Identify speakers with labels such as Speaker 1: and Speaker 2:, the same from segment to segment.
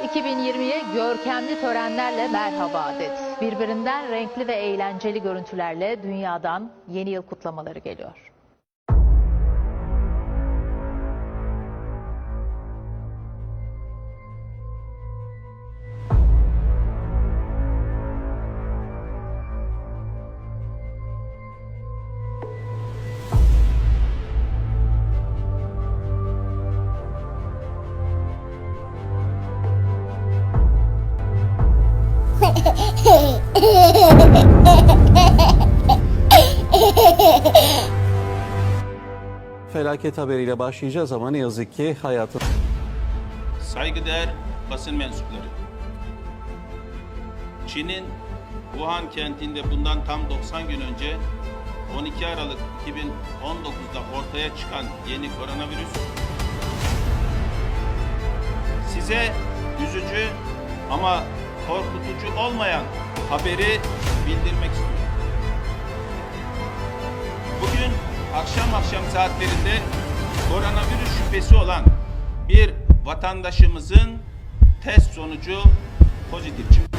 Speaker 1: 2020'ye görkemli törenlerle merhaba dedi. Birbirinden renkli ve eğlenceli görüntülerle dünyadan yeni yıl kutlamaları geliyor.
Speaker 2: Felaket haberiyle başlayacağız ama ne yazık ki hayatın
Speaker 3: Saygıdeğer basın mensupları. Çin'in Wuhan kentinde bundan tam 90 gün önce 12 Aralık 2019'da ortaya çıkan yeni koronavirüs size üzücü ama korkutucu olmayan haberi bildirmek istiyorum. Bugün akşam akşam saatlerinde koronavirüs şüphesi olan bir vatandaşımızın test sonucu pozitif çıktı.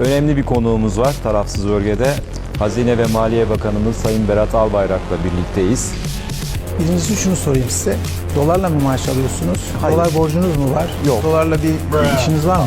Speaker 4: önemli bir konuğumuz var tarafsız bölgede. Hazine ve Maliye Bakanımız Sayın Berat Albayrak'la birlikteyiz.
Speaker 5: Birincisi şunu sorayım size. Dolarla mı maaş alıyorsunuz?
Speaker 4: Hayır.
Speaker 5: Dolar borcunuz mu var?
Speaker 4: Yok.
Speaker 5: Dolarla bir işiniz var mı?